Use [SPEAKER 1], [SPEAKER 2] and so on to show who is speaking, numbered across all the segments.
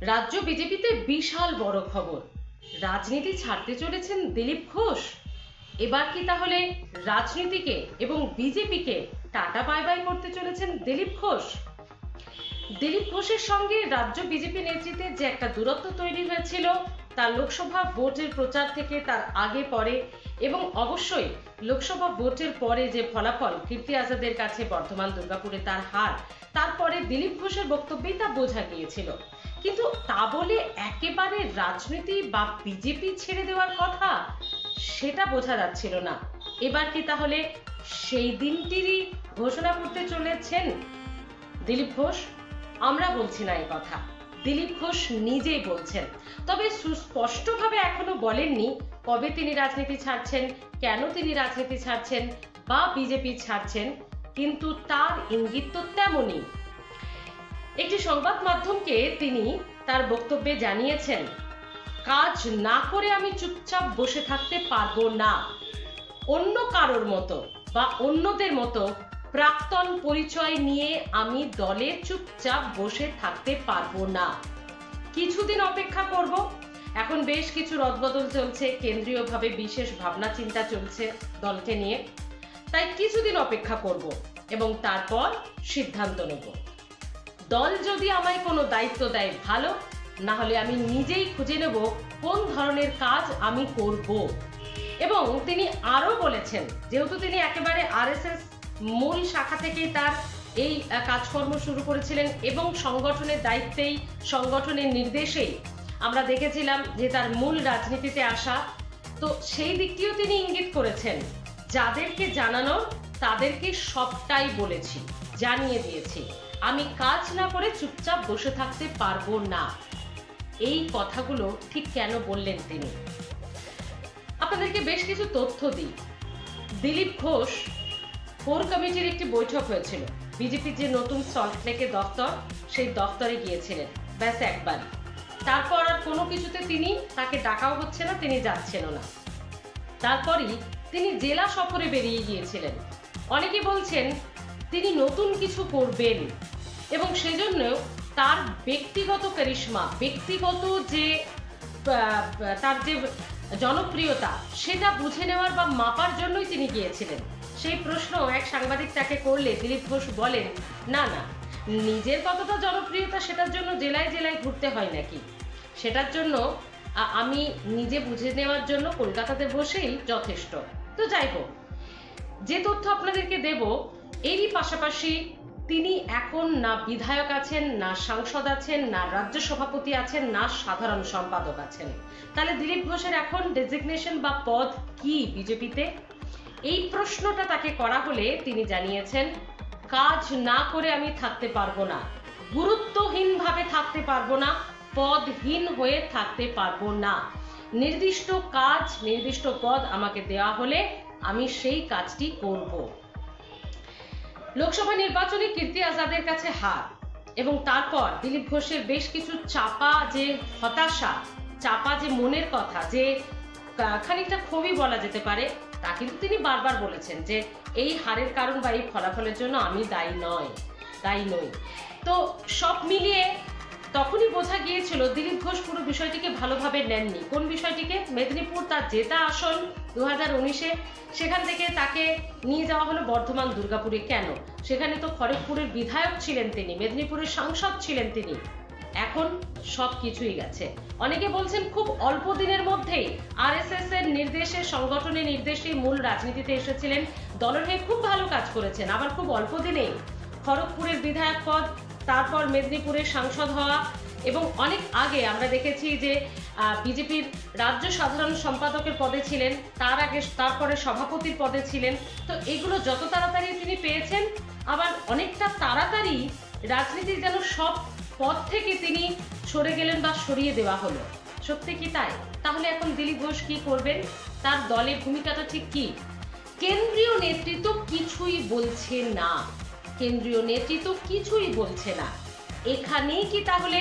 [SPEAKER 1] রাজ্য বিজেপিতে বিশাল বড় খবর। রাজনীতি ছাড়তে চলেছেন দিলীপ ঘোষ। এবার কি তাহলে রাজনীতিকে এবং বিজেপিকে টাটা বাই বাই করতে চলেছেন দিলীপ ঘোষ? দিলীপ ঘোষের সঙ্গে রাজ্য বিজেপি নেতৃত্বে যে একটা দূরত্ব তৈরি হয়েছিল, তার লোকসভা ভোটের প্রচার থেকে তার আগে পরে এবং অবশ্যই লোকসভা ভোটের পরে যে ফলাফল কীর্তি আজাদের কাছে বর্ধমান দুর্গাপুরে তার হার, তারপরে দিলীপ ঘোষের বক্তব্যেই তা বোঝা গিয়েছিল। কিন্তু তা বলে একেবারে রাজনীতি বা বিজেপি ছেড়ে দেওয়ার কথা, সেটা বোঝা যাচ্ছিল না। এবার কি তাহলে সেই দিনটিরই ঘোষণা করতে চলেছেন দিলীপ ঘোষ? আমরা বলছি না এই কথা। দিলীপ ঘোষ নিজেই বলছেন। তবে সুস্পষ্টভাবে এখনও বলেননি কবে তিনি রাজনীতি ছাড়ছেন, কেন তিনি রাজনীতি ছাড়ছেন বা বিজেপি ছাড়ছেন, কিন্তু তার ইঙ্গিত তো তেমনই। একটি সংবাদ মাধ্যমকে তিনি তার বক্তব্যে জানিয়েছেন, কাজ না করে আমি চুপচাপ বসে থাকতে পারব না। অন্য কারোর মতো বা অন্যদের মতো প্রাক্তন পরিচয় নিয়ে আমি দলে চুপচাপ বসে থাকতে পারব না। কিছুদিন অপেক্ষা করব। এখন বেশ কিছু রদবদল চলছে, কেন্দ্রীয়ভাবে বিশেষ ভাবনা চিন্তা চলছে দলকে নিয়ে। তাই কিছুদিন অপেক্ষা করব এবং তারপর সিদ্ধান্ত নেব। দল যদি আমায় কোনো দায়িত্ব দেয় ভালো না হলে আমি নিজেই খুঁজে নেব কোন ধরনের কাজ আমি করব। এবং তিনি আরও বলেছেন, যেহেতু তিনি একেবারে আরএসএস মূল শাখা থেকেই তার এই কাজকর্ম শুরু করেছিলেন এবং সংগঠনের দায়িত্বেই, সংগঠনের নির্দেশেই আমরা দেখেছিলাম যে তার মূল রাজনীতিতে আসা। তো সেই দিকটিও তিনি ইঙ্গিত করেছেন, যাদেরকে জানানো তাদেরকে সবটাই বলেছি, জানিয়ে দিয়েছি। আমি কাজ না করে চুপচাপ বসে থাকতে পারব না। এই কথাগুলো ঠিক কেন বললেন তিনি? আপনাদেরকে বেশ কিছু তথ্য দিই। দিলীপ ঘোষ, কোর কমিটির একটি বৈঠক হয়েছিল। বিজেপির যে নতুন সল্টলেকে দফতর, সেই দফতরে গিয়েছিলেন। ব্যাস একবার তারপর আর কোনো কিছুতে তিনি তাকে ডাকাও হচ্ছে না, তিনি যাচ্ছেনও না। তারপরই তিনি জেলা সফরে বেরিয়ে গিয়েছিলেন। অনেকে বলছেন তিনি নতুন কিছু করবেন। এবং সেজন্য তার ব্যক্তিগত কারিশমা, ব্যক্তিগত যে তার যে জনপ্রিয়তা, সেটা বুঝে নেওয়ার বা মাপার জন্যই তিনি গিয়েছিলেন। সেই প্রশ্ন এক সাংবাদিক তাকে করলে, দিলীপ ঘোষ বলেন, না না, নিজের কতটা জনপ্রিয়তা সেটার জন্য জেলায় জেলায় ঘুরতে হয় নাকি? সেটার জন্য আমি নিজে বুঝে নেওয়ার জন্য কলকাতাতে বসেই যথেষ্ট। তো যাই হোক, যে তথ্য আপনাদেরকে দেব এরই পাশাপাশি তিনি এখন না বিধায়ক আছেন, না সাংসদ আছেন, না রাজ্য সভাপতি আছেন, না সাধারণ সম্পাদক আছেন। তাহলে দিলীপ ঘোষের এখন ডেজিগনেশন বা পদ কি বিজেপিতে? এই প্রশ্নটা তাকে করা হলে তিনি জানিয়েছেন, কাজ না করে আমি থাকতে পারব না। গুরুত্বহীনভাবে থাকতে পারব না, পদহীন হয়ে থাকতে পারব না। নির্দিষ্ট কাজ, নির্দিষ্ট পদ আমাকে দেওয়া হলে আমি সেই কাজটি করব। লোকসভা নির্বাচনে কীর্তি আজাদের কাছে হার এবং তারপর দিলীপ ঘোষের বেশ কিছু চাপা যে হতাশা, চাপা যে মনের কথা, যে খানিকটা ক্ষোভই বলা যেতে পারে, তা কিন্তু তিনি বারবার বলেছেন যে এই হারের কারণ বা এই ফলাফলের জন্য আমি দায়ী নয়, দায়ী নই। তো সব মিলিয়ে তখনই বোঝা গিয়েছিল দিলীপ ঘোষ পুরো বিষয়টিকে ভালোভাবে নেননি। কোন বিষয়টিকে? মেদিনীপুর তার জেতা আসন দু হাজার উনিশে। সেখান থেকে তাকে নিয়ে যাওয়া হলো বর্ধমান দুর্গাপুরে। কেন? সেখানে তো খড়গপুরের বিধায়ক ছিলেন তিনি, মেদিনীপুরের সাংসদ ছিলেন তিনি। এখন সব কিছুই গেছে। অনেকে বলছেন খুব অল্প দিনের মধ্যেই আরএসএস এর নির্দেশে, সংগঠনের নির্দেশে মূল রাজনীতিতে এসেছিলেন। দলের হয়ে খুব ভালো কাজ করেছেন, আবার খুব অল্প দিনেই খড়গপুরের বিধায়ক পদ তারপর মেদিনীপুরের সাংসদ হওয়া এবং অনেক আগে আমরা দেখেছি যে বিজেপির রাজ্য সাধারণ সম্পাদকের পদে ছিলেন, তার আগে তারপরে সভাপতির পদে ছিলেন। তো এগুলো যত তাড়াতাড়ি তিনি পেয়েছেন, আবার অনেকটা তাড়াতাড়ি রাজনীতির যেন সব পদ থেকে তিনি সরে গেলেন বা সরিয়ে দেওয়া হলো। সত্যি কি তাই? তাহলে এখন দিলীপ ঘোষ কি করবেন? তার দলের ভূমিকাটা ঠিক কি? কেন্দ্রীয় নেতৃত্ব কিছুই বলছে না। কেন্দ্রীয় নেতৃত্ব কিছুই বলছে না। এখানেই কি তাহলে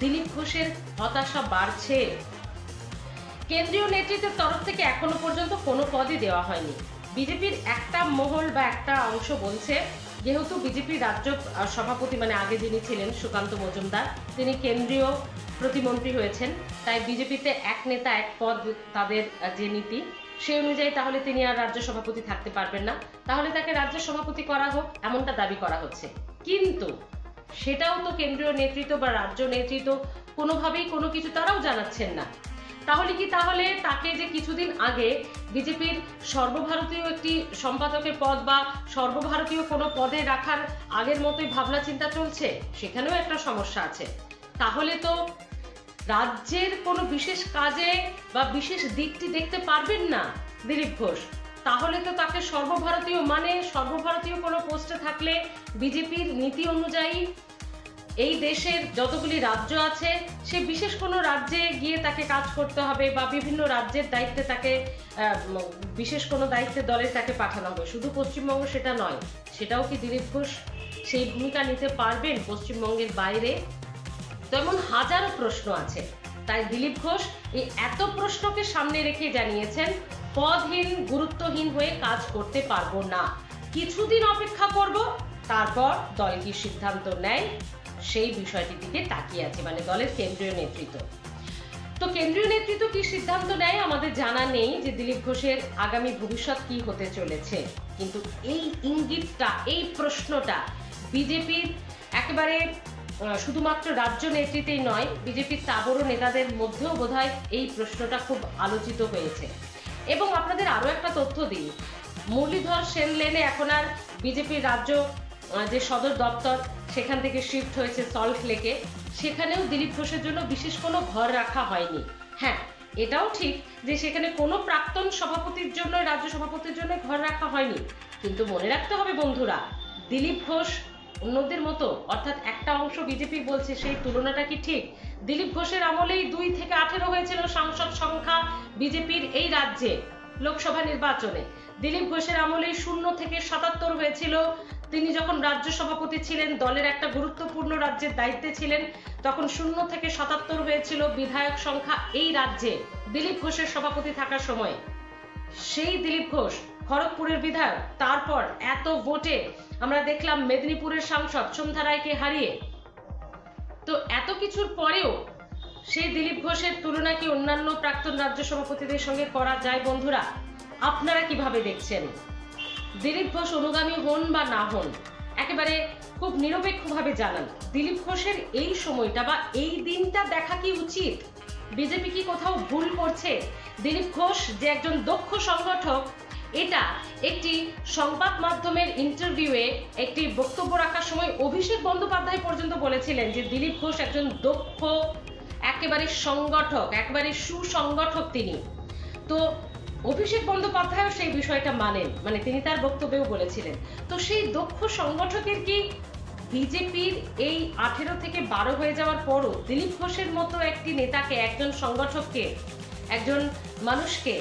[SPEAKER 1] দিলীপ ঘোষের হতাশা বাড়ছে? কেন্দ্রীয় নেতৃত্বের তরফ থেকে এখনও পর্যন্ত কোনো পদই দেওয়া হয়নি। বিজেপির একটা মহল বা একটা অংশ বলছে, যেহেতু বিজেপি রাজ্য সভাপতি মানে আগে যিনি ছিলেন সুকান্ত মজুমদার, তিনি কেন্দ্রীয় প্রতিমন্ত্রী হয়েছেন, তাই বিজেপিতে এক নেতা, এক পদ তাদের যে নীতি সেই অনুযায়ী তাহলে তিনি আর রাজ্য সভাপতি থাকতে পারবেন না। তাহলে তাকে রাজ্য সভাপতি করা হোক, এমনটা দাবি করা হচ্ছে। কিন্তু সেটাও তো কেন্দ্রীয় নেতৃত্ব বা রাজ্য নেতৃত্ব কোনোভাবেই কোনো কিছু তারাও জানাচ্ছেন না। তাহলে কি তাহলে তাকে যে কিছুদিন আগে বিজেপির সর্বভারতীয় একটি সম্পাদকের পদ বা সর্বভারতীয় কোনো পদে রাখার আগের মতোই ভাবনা চিন্তা চলছে? সেখানেও একটা সমস্যা আছে। তাহলে তো রাজ্যের কোনো বিশেষ কাজে বা বিশেষ দিকটি দেখতে পারবেন না, দিলীপ ঘোষ। তাহলে তো তাকে সর্বভারতীয় মানে সর্বভারতীয় কোনো পোস্টে থাকলে বিজেপির নীতি অনুযায়ী এই দেশের যতগুলি রাজ্য আছে, সে বিশেষ কোনো রাজ্যে গিয়ে তাকে কাজ করতে হবে বা বিভিন্ন রাজ্যের দায়িত্বে তাকে বিশেষ কোনো দায়িত্বে দলে তাকে পাঠানো হবে। শুধু পশ্চিমবঙ্গ সেটা নয়, সেটাও কি দিলীপ ঘোষ সেই ভূমিকা নিতে পারবেন পশ্চিমবঙ্গের বাইরে? তো এমন হাজারো প্রশ্ন আছে। তাই দিলীপ ঘোষ এই এত প্রশ্নকে সামনে রেখে জানিয়েছেন, পদহীন, গুরুত্বহীন হয়ে কাজ করতে পারব না। কিছুদিন অপেক্ষা করব, তারপর দল কি সিদ্ধান্ত নেয়, সেই বিষয়টির দিকে তাকিয়ে আছে মানে দলের কেন্দ্রীয় নেতৃত্ব। তো কেন্দ্রীয় নেতৃত্ব কি সিদ্ধান্ত নেয় আমাদের জানা নেই যে দিলীপ ঘোষের আগামী ভবিষ্যৎ কি হতে চলেছে। কিন্তু এই ইঙ্গিতটা, এই প্রশ্নটা বিজেপির একেবারে শুধুমাত্র রাজ্য নেতৃত্বেই নয়, বিজেপির তাবড় নেতাদের মধ্যেও বোধহয় এই প্রশ্নটা খুব আলোচিত হয়েছে। এবং আপনাদের আরও একটা তথ্য দিই, মুরলীধর সেন লেনে এখন আর বিজেপির রাজ্য যে সদর দপ্তর, সেখান থেকে শিফট হয়েছে সল্ট লেকে। সেখানেও দিলীপ ঘোষের জন্য বিশেষ কোনো ঘর রাখা হয়নি। হ্যাঁ এটাও ঠিক যে সেখানে কোনো প্রাক্তন সভাপতির জন্য, রাজ্য সভাপতির জন্য ঘর রাখা হয়নি। কিন্তু মনে রাখতে হবে বন্ধুরা, দিলীপ ঘোষ অন্যদের মতো, অর্থাৎ একটা অংশ বিজেপি বলছে সেই তুলনাটা কি ঠিক? দিলীপ ঘোষের আমলেই দুই থেকে আঠেরো হয়েছিল সাংসদ সংখ্যা বিজেপির এই রাজ্যে লোকসভা নির্বাচনে। দিলীপ ঘোষের আমলেই শূন্য থেকে সাতাত্তর হয়েছিল। তিনি যখন রাজ্য সভাপতি ছিলেন, দলের একটা গুরুত্বপূর্ণ রাজ্যের দায়িত্বে ছিলেন, তখন শূন্য থেকে সাতাত্তর হয়েছিল বিধায়ক সংখ্যা এই রাজ্যে দিলীপ ঘোষের সভাপতি থাকার সময়। সেই দিলীপ ঘোষ খড়গপুরের বিধায়ক। তারপর এত ভোটে আমরা দেখলাম মেদিনীপুরের সাংসদ সন্ধ্যা রায়কে হারিয়ে। তো এত কিছুর পরেও সেই দিলীপ ঘোষের তুলনা কি অন্যান্য প্রাক্তন রাজ্য সভাপতিদের সঙ্গে করা যায় বন্ধুরা, আপনারা কীভাবে দেখছেন? দিলীপ ঘোষ অনুগামী হন বা না হন, একেবারে খুব নিরপেক্ষভাবে জানান। দিলীপ ঘোষের এই সময়টা বা এই দিনটা দেখা কি উচিত? বিজেপি কি কোথাও ভুল করছে? দিলীপ ঘোষ যে একজন দক্ষ সংগঠক এটা একটি সংবাদ মাধ্যমের ইন্টারভিউয়ে একটি বক্তব্য রাখার সময় অভিষেক বন্দ্যোপাধ্যায় পর্যন্ত বলেছিলেন যে দিলীপ ঘোষ একজন দক্ষ, একেবারে সংগঠক, একেবারে সুসংগঠক তিনি। তো অভিষেক বন্দ্যোপাধ্যায়ও সেই বিষয়টা মানেন মানে তিনি তার বক্তব্যেও বলেছিলেন। তো সেই দক্ষ সংগঠকের কি বিজেপির এই আঠেরো থেকে বারো হয়ে যাওয়ার পরও দিলীপ ঘোষের মতো একটি নেতাকে, একজন সংগঠককে, একজন মানুষকে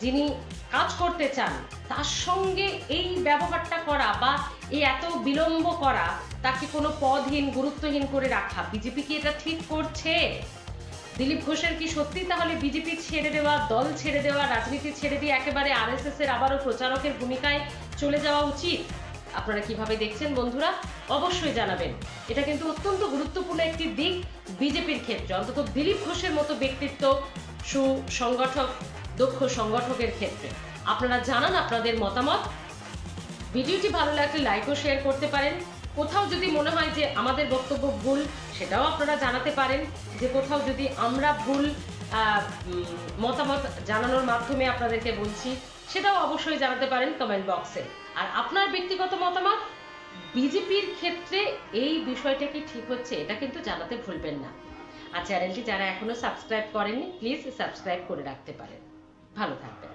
[SPEAKER 1] যিনি কাজ করতে চান, তার সঙ্গে এই ব্যবহারটা করা বা এই এত বিলম্ব করা, তাকে কোনো পদহীন, গুরুত্বহীন করে রাখা, বিজেপি কি এটা ঠিক করছে? দিলীপ ঘোষের কি সত্যি তাহলে বিজেপি ছেড়ে দেওয়া, দল ছেড়ে দেওয়া, রাজনীতি ছেড়ে দিয়ে একেবারে আরএসএস এর আবারও প্রচারকের ভূমিকায় চলে যাওয়া উচিত? আপনারা কীভাবে দেখছেন বন্ধুরা, অবশ্যই জানাবেন। এটা কিন্তু অত্যন্ত গুরুত্বপূর্ণ একটি দিক বিজেপির ক্ষেত্রে, অন্তত দিলীপ ঘোষের মতো ব্যক্তিত্ব, সুসংগঠক দক্ষ সংগঠকের ক্ষেত্রে। আপনারা জানান আপনাদের মতামত। ভিডিওটি ভালো লাগলে লাইক ও শেয়ার করতে পারেন। কোথাও যদি মনে হয় যে আমাদের বক্তব্য ভুল, সেটাও আপনারা জানাতে পারেন। যে কোথাও যদি আমরা ভুল মতামত জানানোর মাধ্যমে আপনাদেরকে বলছি, সেটাও অবশ্যই জানাতে পারেন কমেন্ট বক্সে আর আপনার ব্যক্তিগত মতামত? বিজেপির ক্ষেত্রে এই বিষয়টা কি ঠিক হচ্ছে, এটা কিন্তু জানাতে ভুলবেন না। আর চ্যানেলটি যারা এখনও সাবস্ক্রাইব করেননি প্লিজ সাবস্ক্রাইব করে রাখতে পারেন। ভালো থাকবেন।